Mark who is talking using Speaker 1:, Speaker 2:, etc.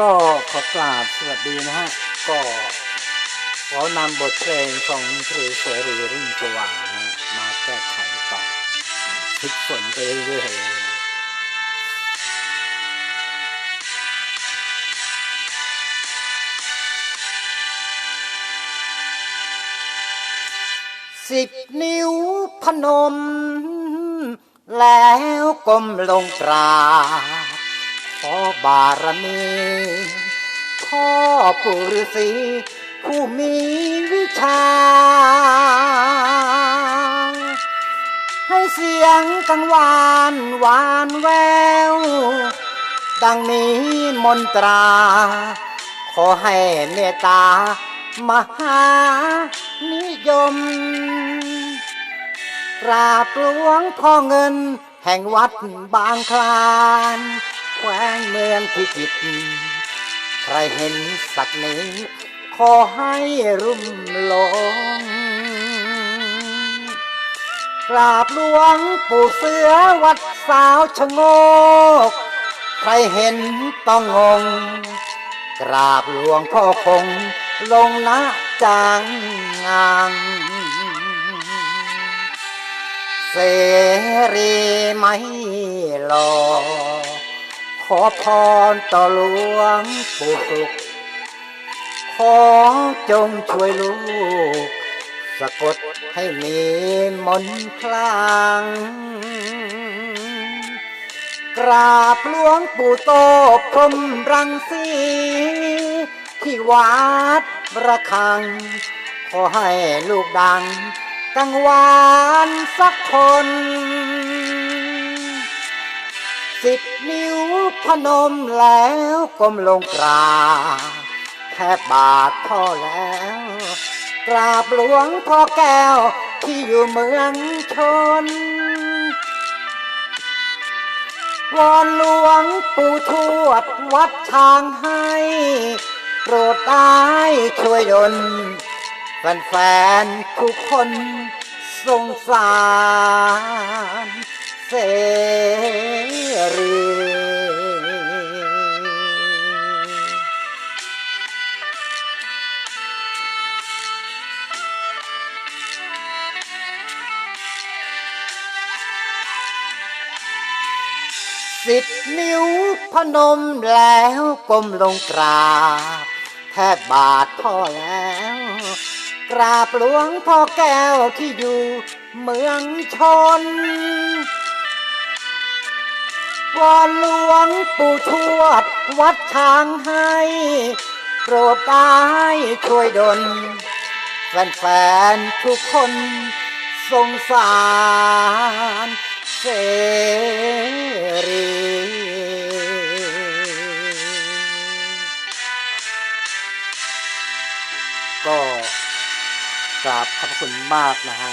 Speaker 1: ก็ขอกราบสวัสดีนะฮะ ก็ขอนำบทเพลงของครูเสรีรุ่งสว่างมาแก้ไขต่อฝึกฝนไปเรื่อยสิบนิ้วพนม แล้วก้มลงกราบ อบารมีพ่อปุรสีผู้มีวิชา ให้เสียงกังวานหวานแวว ดังนี้มนตรา ขอให้เมตตามหานิยมกราบหลวงพ่อเงินแห่งวัดบางคลาน วงเมืองพิจิตรใครเห็นสักนี้ ขอให้รุ่มหลงกราบหลวงปู่เสือวัดสาวชะโงก ใครเห็นต้องงง กราบหลวงพ่อคง ลงนะจางงางเสรีไม่รอก ขอพรต่อหลวงปู่สุข ขอจงช่วยลูก สะกดให้มีมนคลางกราบหลวงปู่โตพรมรังสีที่วัดระฆัง ขอให้ลูกดังกังวานสักคน สิบนิ้ว พนมแล้วก้มลงกราบแทบบาทพ่อแล้ว กราบหลวงพ่อแก้วที่อยู่เมืองชน วอนหลวงปู่ทวดวัดช้างให้โปรดได้ช่วยดลแฟนๆทุกคนสงสารเสรี สิบนิ้วพนมแล้วก้มลงกราบ แทบบาทพ่อแล้ว กราบหลวงพ่อแก้วที่อยู่เมืองชนวอนหลวงปู่ทวดวัดช้างให้โปรดได้ช่วยดลแฟนๆทุกคนสงสารเสรี ก็กราบขอบคุณมากนะฮะ